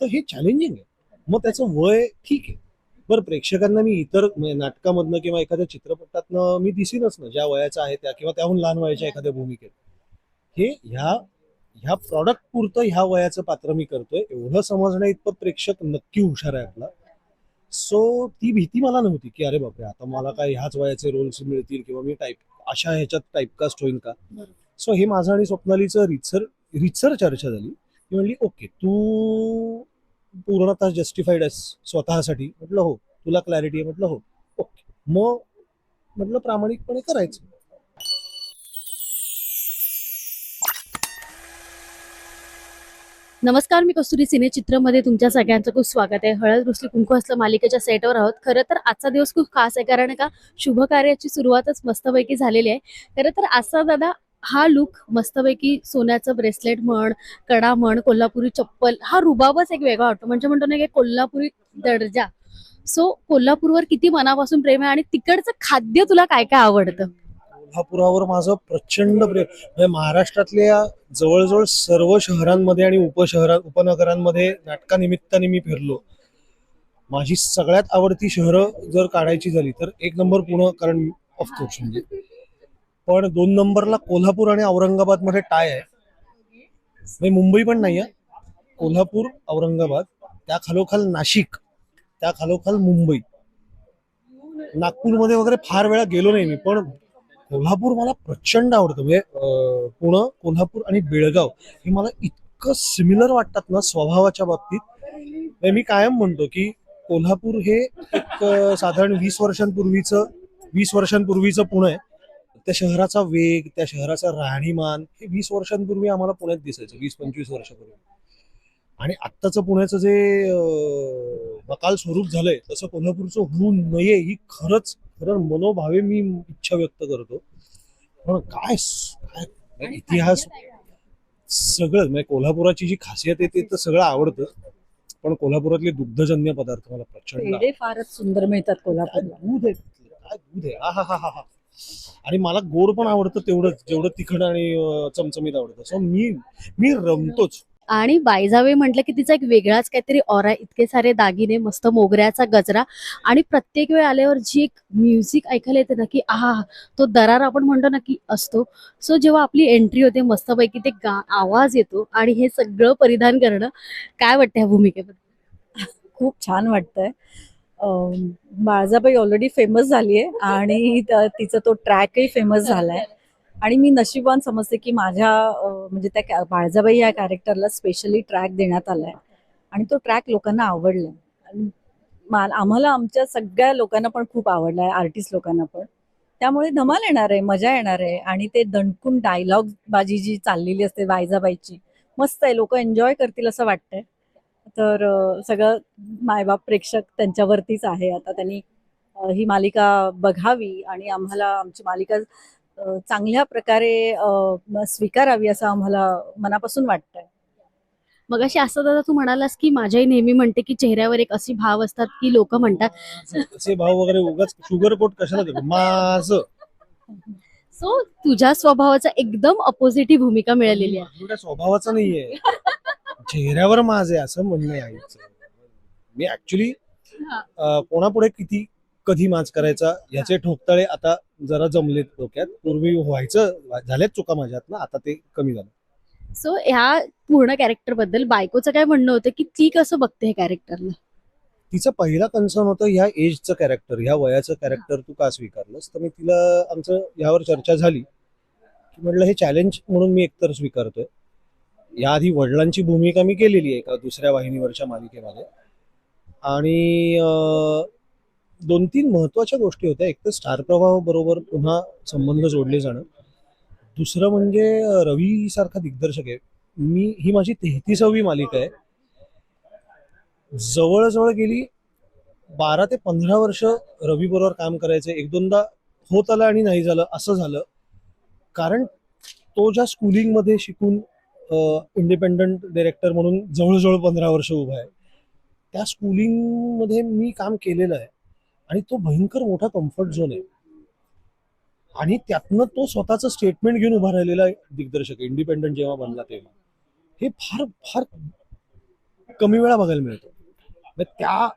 तर हे चॅलेंजिंग आहे. मग त्याचं वय ठीक आहे. बरं प्रेक्षकांना मी इतर नाटकामधनं किंवा एखाद्या चित्रपटातनं मी दिसीनच ना ज्या वयाचा आहे त्या किंवा त्याहून लहान वयाच्या एखाद्या भूमिकेत. हे ह्या ह्या प्रॉडक्ट पुरतं ह्या वयाचं पात्र मी करतोय. एवढं समजण्या इतपत प्रेक्षक नक्की हुशार आहे आपला. सो ती भीती मला नव्हती की अरे बापरे आता मला काय ह्याच वयाचे रोल्स मिळतील किंवा मी टाईप अशा ह्याच्यात टाईपकास्ट होईल का? सो हे माझं आणि स्वप्नालीचं रितसर रितसर चर्चा झाली. ती म्हणली ओके तू पूर्णतः जस्टिफाईड आहेस स्वतःसाठी. म्हटलं हो तुला क्लॅरिटी आहे. म्हटलं हो. ओके. मग म्हटलं प्रामाणिकपणे करायचं. नमस्कार मी कस्तुरी सिने चित्रमध्ये तुमच्या सगळ्यांचं खूप स्वागत आहे. हळद रुसली कुंकू असलं मालिकेच्या सेटवर आहोत. खरं तर आजचा दिवस खूप खास आहे कारण का शुभ कार्याची सुरुवातच मस्तपैकी झालेली आहे. खरं तर आजचा दादा हा लुक मस्तपैकी सोन्याचं ब्रेसलेट म्हण कडा म्हण कोल्हापुरी चप्पल हा रुबाबच एक वेगळा वाटतो म्हणजे म्हणतो ना की कोल्हापुरी दर्जा. सो कोल्हापूरवर किती मनापासून प्रेम आहे आणि तिकडचं खाद्य तुला काय काय आवडतं? कोल्हापुरावर माझं प्रचंड प्रेम. म्हणजे महाराष्ट्रातल्या जवळजवळ सर्व शहरांमध्ये आणि उपशहरा उपनगरांमध्ये नाटकानिमित्ताने मी फिरलो. माझी सगळ्यात आवडती शहरं जर काढायची झाली तर एक नंबर पुणे कारण ऑफकोर्स म्हणजे पण दोन नंबरला कोल्हापूर आणि औरंगाबादमध्ये टाय आहे मुंबई पण नाही आहे कोल्हापूर औरंगाबाद त्या खालोखाल नाशिक त्या खालोखाल मुंबई. नागपूरमध्ये वगैरे फार वेळा गेलो नाही मी पण कोल्हापूर मला प्रचंड आवडतं. म्हणजे पुणे कोल्हापूर आणि बेळगाव हे मला इतकं सिमिलर वाटतात ना स्वभावाच्या बाबतीत. म्हणजे मी कायम म्हणतो की कोल्हापूर हे एक साधारण वीस वर्षांपूर्वीचं वीस वर्षांपूर्वीचं पुणे आहे. त्या शहराचा वेग त्या शहराचा राहणीमान हे वीस वर्षांपूर्वी आम्हाला पुण्यात दिसायचं वीस पंचवीस वर्षापूर्वी. आणि आत्ताचं पुण्याचं जे बकाल स्वरूप झालंय तसं कोल्हापूरचं होऊ नये ही खरंच खरं मनोभावे मी इच्छा व्यक्त करतो. पण काय काय इतिहास सगळं म्हणजे कोल्हापुराची जी खासियत आहे ते तर सगळं आवडतं. पण कोल्हापुरातले दुग्धजन्य पदार्थ मला प्रचंड फारच सुंदर मिळतात कोल्हापूरला. दूध आहे दूध आहे? आहा हा हा हा. आणि मला गोड पण आवडतं तेवढंच जेवढं तिखट आणि चमचमीत आवडतं. सो मी मी रमतोच. आणि बायजावे म्हटलं की तिचा एक वेगळाच काहीतरी ऑरा इतके सारे दागिने मस्त मोगऱ्याचा गजरा. आणि प्रत्येक वेळ आल्यावर जी एक म्युझिक ऐकायला येते ना की आहा तो दरार आपण म्हणतो ना की असतो. सो जेव्हा आपली एंट्री होते मस्तपैकी ते गा आवाज येतो आणि हे सगळं परिधान करणं काय वाटतं ह्या भूमिकेबद्दल? खूप छान वाटतंय. अं, बाळजाबाई ऑलरेडी फेमस झाली आहे आणि तिचा तो ट्रॅकही फेमस झालाय. आणि मी नशिबान समजते की माझ्या म्हणजे त्या बाळजाबाई या कॅरेक्टरला स्पेशली ट्रॅक देण्यात आलाय. आणि तो ट्रॅक लोकांना आवडला आम्हाला आमच्या सगळ्या लोकांना पण खूप आवडलाय आर्टिस्ट लोकांना पण. त्यामुळे धमाल येणार आहे मजा येणार आहे. आणि ते दणकून डायलॉग बाजी जी चाललेली असते बायजाबाईची मस्त आहे लोक एन्जॉय करतील असं वाटतंय. तर सगळं मायबाप प्रेक्षक त्यांच्यावरतीच आहे. आता त्यांनी ही मालिका बघावी आणि आम्हाला आमची मालिका चांगल्या प्रकारे स्वीकारावी असं आम्हाला मनापासून वाटतंय. मग अशी असं दादा तू म्हणालास की माझ्याही नेहमी म्हणते की चेहऱ्यावर एक अशी भाव असतात की लोक म्हणतात. असे भाव वगैरे उगाच शुगर कोट कशाला देतो माझं. सो तुझ्या स्वभावाचा एकदम अपोजिट ही भूमिका मिळालेली आहे. स्वभावाचं नाहीये. चेहऱ्यावर माझ आहे असं म्हणणं आहे आईचं. मी ऍक्च्युली कोणापुढे किती कधी माज करायचा याचे ठोकताळे आता जरा जमलेत डोक्यात. पूर्वी व्हायचं झालेत चुका माझ्यात ना आता ते कमी झालं. सो ह्या पूर्ण कॅरेक्टरबद्दल बायकोचं काय म्हणणं होतं की ती कसं बघते हे कॅरेक्टरला तिचा पहिला कन्सर्न होतं ह्या एजचं कॅरेक्टर ह्या वयाचं कॅरेक्टर तू का स्वीकारलंस? तर मी तिला आमचं यावर चर्चा झाली. की म्हटलं हे चॅलेंज म्हणून मी एकतर स्वीकारतोय. याआधी वडिलांची भूमिका मी केलेली आहे एका दुसऱ्या वाहिनीवरच्या मालिकेमध्ये. आणि दोन तीन महत्त्वाच्या गोष्टी होत्या. एक तर स्टार प्रभाव बरोबर पुन्हा संबंध जोडले जाणं. दुसरं म्हणजे रवी सारखा दिग्दर्शक आहे. मी ही माझी तेहतीसावी मालिका आहे. जवळजवळ गेली बारा ते पंधरा वर्ष रवी बरोबर काम करायचं. एक दोनदा होत आलं आणि नाही झालं असं झालं. कारण तो ज्या स्कूलिंगमध्ये शिकून इंडिपेंडंट डिरेक्टर म्हणून जवळजवळ पंधरा वर्ष उभा आहे. त्या स्कूलिंगमध्ये मी काम केलेलं आहे आणि तो भयंकर मोठा कम्फर्ट झोन आहे. आणि त्यातनं तो स्वतःचं स्टेटमेंट घेऊन उभा राहिलेला दिग्दर्शक इंडिपेंडंट जेव्हा बनला तेव्हा. हे फार फार कमी वेळा बघायला मिळतं. त्या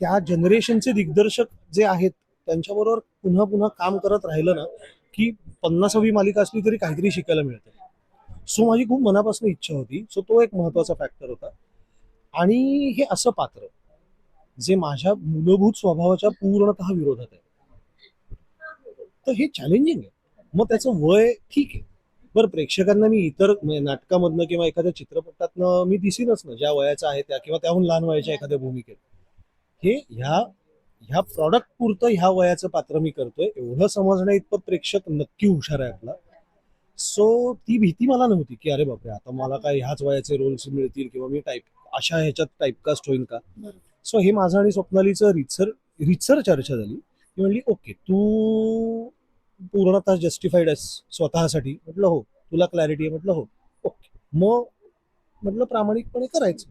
त्या जनरेशनचे दिग्दर्शक जे आहेत त्यांच्याबरोबर पुन्हा पुन्हा काम करत राहिलं ना की पन्नासावी मालिका असली तरी काहीतरी शिकायला मिळतं. सो माझी खूप मनापासून इच्छा होती. सो तो एक महत्त्वाचा फॅक्टर होता. आणि हे असं पात्र जे माझ्या मूलभूत स्वभावाच्या पूर्णतः विरोधात आहे. तर हे चॅलेंजिंग आहे. मग त्याचं वय ठीक आहे. बरं प्रेक्षकांना मी इतर नाटकामधनं किंवा एखाद्या चित्रपटातनं मी दिसीनच ना. ज्या वयाचा आहे त्या किंवा त्याहून लहान वयाच्या एखाद्या भूमिकेत. हे ह्या ह्या प्रॉडक्ट पुरतं ह्या वयाचं पात्र मी करतोय. एवढं समजण्या इतपत प्रेक्षक नक्की हुशार आहे आपला. सो ती भीती मला नव्हती की अरे बापरे आता मला काय ह्याच वयाचे रोल्स मिळतील किंवा मी टाईप अशा ह्याच्यात टाईपकास्ट होईल का? सो हे माझं आणि स्वप्नालीचं रितसर रितसर चर्चा झाली. ती म्हणली ओके तू पूर्णतः जस्टिफाईड आहेस स्वतःसाठी. म्हटलं हो तुला क्लॅरिटी आहे. म्हटलं हो. ओके. मग म्हटलं प्रामाणिकपणे करायचं.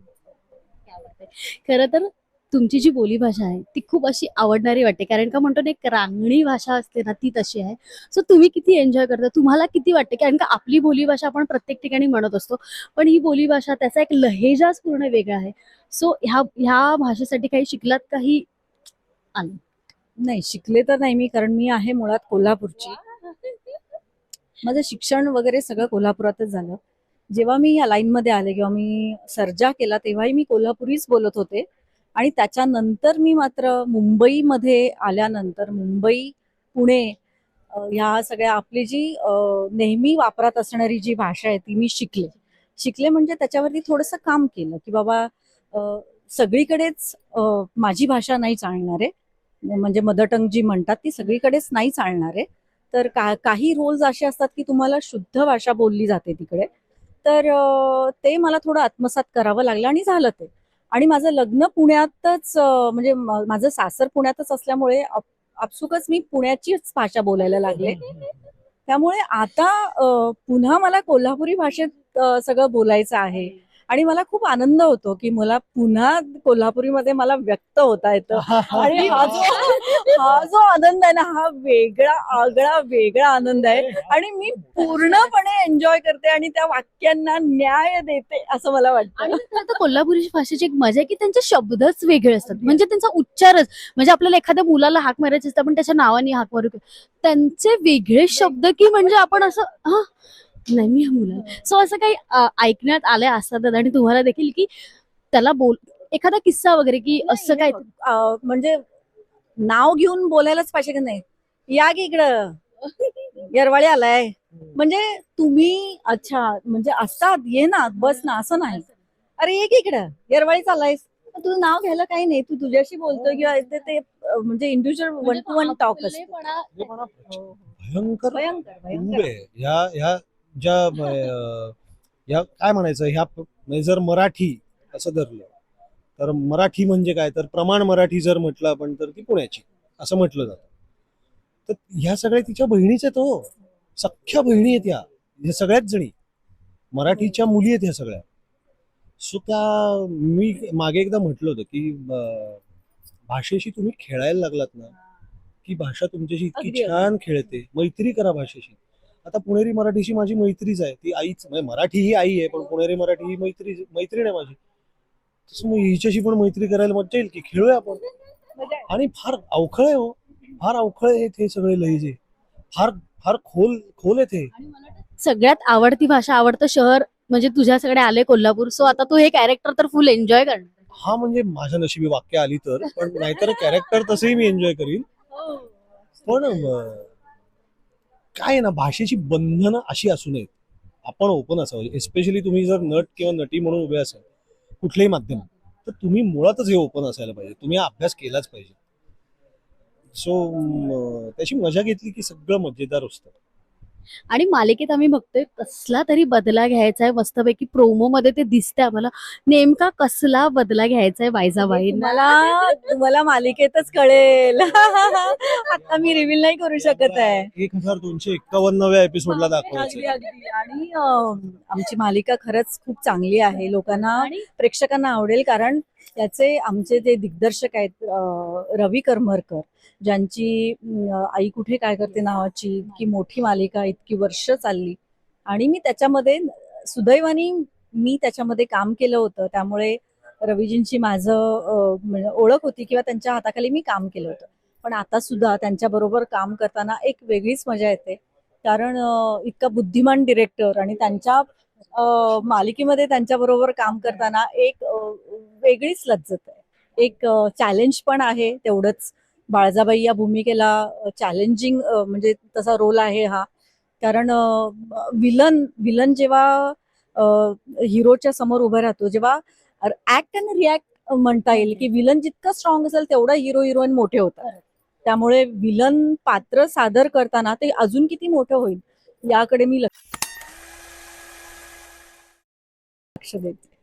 खरं तर तुमची जी बोलीभाषा आहे ती खूप अशी आवडणारी वाटते. कारण का म्हणतो ना एक रांगणी भाषा असते ना ती तशी आहे. सो तुम्ही किती एन्जॉय करता? तुम्हाला किती वाटते? कारण का आपली बोलीभाषा आपण प्रत्येक ठिकाणी म्हणत असतो. पण ही बोलीभाषा त्याचा एक लहेजाच पूर्ण वेगळा आहे. सो ह्या ह्या भाषेसाठी काही शिकलात काही नाही शिकले तर नाही मी कारण मी आहे मुळात कोल्हापूरची. माझं शिक्षण वगैरे सगळं कोल्हापुरातच झालं. जेव्हा मी या लाईनमध्ये आले किंवा मी सर्जा केला तेव्हाही मी कोल्हापुरीच बोलत होते. आणि त्याच्यानंतर मी मात्र मुंबईमध्ये आल्यानंतर मुंबई पुणे ह्या सगळ्या आपली जी नेहमी वापरात असणारी जी भाषा आहे ती मी शिकले. शिकले म्हणजे त्याच्यावरती थोडंसं काम केलं की बाबा सगळीकडेच माझी भाषा नाही चालणार. आहे म्हणजे मदर टंग जी म्हणतात ती सगळीकडेच नाही चालणार. आहे तर का काही रोल्स असे असतात की तुम्हाला शुद्ध भाषा बोलली जाते तिकडे. तर ते मला थोडं आत्मसात करावं लागलं आणि झालं ते. आणि माझं लग्न पुण्यातच म्हणजे माझं सासर पुण्यातच असल्यामुळे आप- आपसुकच मी पुण्याचीच भाषा बोलायला लागले. त्यामुळे आता पुन्हा मला कोल्हापुरी भाषेत सगळं बोलायचं आहे. आणि मला खूप आनंद होतो की मला पुन्हा कोल्हापुरीमध्ये मला व्यक्त होता येतं. आणि हा जो हा जो आनंद आहे ना हा वेगळा आगळा वेगळा आनंद आहे. आणि मी पूर्णपणे एन्जॉय करते आणि त्या वाक्यांना न्याय देते असं मला वाटतं. आणि कोल्हापुरी भाषेची एक मजा आहे की त्यांचे शब्दच वेगळे असतात. म्हणजे त्यांचा उच्चारच म्हणजे आपल्याला एखाद्या मुलाला हाक मारायची असते आपण त्याच्या नावाने हाक मारू त्यांचे वेगळे शब्द की म्हणजे आपण असं हा नाही मी मुला सो असं काही ऐकण्यात आलंय असतात आणि तुम्हाला देखील की त्याला बोल एखादा किस्सा वगैरे की असं काय म्हणजे नाव घेऊन बोलायलाच पाहिजे की नाही? या की इकडं. येरवाळी आलाय. म्हणजे तुम्ही अच्छा म्हणजे असतात ये ना बस ना असं नाही. अरे ये की इकडं. येरवाळी चालायस तुझं नाव घ्यायला काही नाही. तू तुझ्याशी बोलतोय किंवा ते ते, अं, म्हणजे individual one to one talk असतो. हे मला भयंकर भयंकर खूप भयंकर आहे. ह्या ह्या ज्या अं, ह्या काय म्हणायचं? ह्या म्हणजे जर मराठी असं धरलं. तर मराठी म्हणजे काय? तर प्रमाण मराठी जर म्हटलं आपण तर ती पुण्याची असं म्हटलं जातं. तर ह्या सगळ्या तिच्या बहिणीच आहेत हो. सख्ख्या बहिणी आहेत ह्या. ह्या सगळ्याच जणी. मराठीच्या मुली आहेत ह्या सगळ्या. सो त्या मी मागे एकदा म्हटलं होतं की भाषेशी तुम्ही खेळायला लागलात ना की भाषा तुमच्याशी इतकी. छान खेळते. मैत्री करा भाषेशी. आता पुणेरी मराठीशी माझी मैत्रीच आहे. ती आईच म्हणजे मराठी ही आई आहे पण पुणेरी मराठी ही मैत्री मैत्रीण आहे माझी. तसं मग हिच्याशी पण मैत्री करायला मजा येईल की खेळूया आपण. आणि फार अवखळ आहे हो. फार अवखळ आहेत हे सगळे लहिजे फार फार खोल खोल आहेत हे. सगळ्यात आवडती भाषा आवडतं शहर म्हणजे तुझ्याकडे आले कोल्हापूर. सो आता तू हे कॅरेक्टर तर फुल एन्जॉय करणार. हा म्हणजे माझ्या नशिबी वाक्य आली तर पण नाहीतर कॅरेक्टर तसंही मी एन्जॉय करीन. पण अं, काय ना भाषेची बंधनं अशी असू नयेत आपण ओपन असावं. एस्पेशली तुम्ही जर नट किंवा नटी म्हणून उभे असाल कुठल्याही माध्यम. तर तुम्ही मुळातच हे ओपन असायला पाहिजे. तुम्ही अभ्यास केलाच पाहिजे. सो त्याची मजा घेतली की सगळं मजेदार असतं. आणि मालिकेत आम्ही बघतोय कसला तरी बदला घ्यायचा आहे मस्तपैकी प्रोमो मध्ये ते दिसतंय आम्हाला. नेमका कसला बदला घ्यायचा आहे बायजाबाई मला तुम्हाला मालिकेतच कळेल. आता मी रिव्हील नाही करू शकत आहे. एक हजार दोनशे एक्कावन्नव्या एपिसोडला अगदी दाखवायचं अगदी. आणि अं, आमची मालिका खरंच खूप चांगली आहे. लोकांना आणि प्रेक्षकांना आवडेल कारण त्याचे आमचे जे दिग्दर्शक आहेत रवी करमरकर ज्यांची आई कुठे काय करते नावाची इतकी मोठी मालिका इतकी वर्ष चालली. आणि मी त्याच्यामध्ये सुदैवाने मी त्याच्यामध्ये काम केलं होतं. त्यामुळे रवीजींची माझं ओळख होती किंवा त्यांच्या हाताखाली मी काम केलं होतं. पण आता सुद्धा त्यांच्याबरोबर काम करताना एक वेगळीच मजा येते. कारण इतका बुद्धिमान डिरेक्टर आणि त्यांच्या मालिकेमध्ये मालिकेमध्ये त्यांच्याबरोबर काम करताना एक वेगळीच लज्जत आहे. एक चॅलेंज पण आहे तेवढंच. बाळजाबाई या भूमिकेला चॅलेंजिंग म्हणजे तसा रोल आहे हा. कारण विलन विलन जेव्हा हिरोच्या समोर उभा राहतो जेव्हा ऍक्ट अँड रिॲक्ट म्हणता येईल की विलन जितकं स्ट्रॉंग असेल तेवढा हिरो हिरोईन मोठे होतात. त्यामुळे विलन पात्र सादर करताना ते अजून किती मोठं होईल याकडे मी लक्ष देते.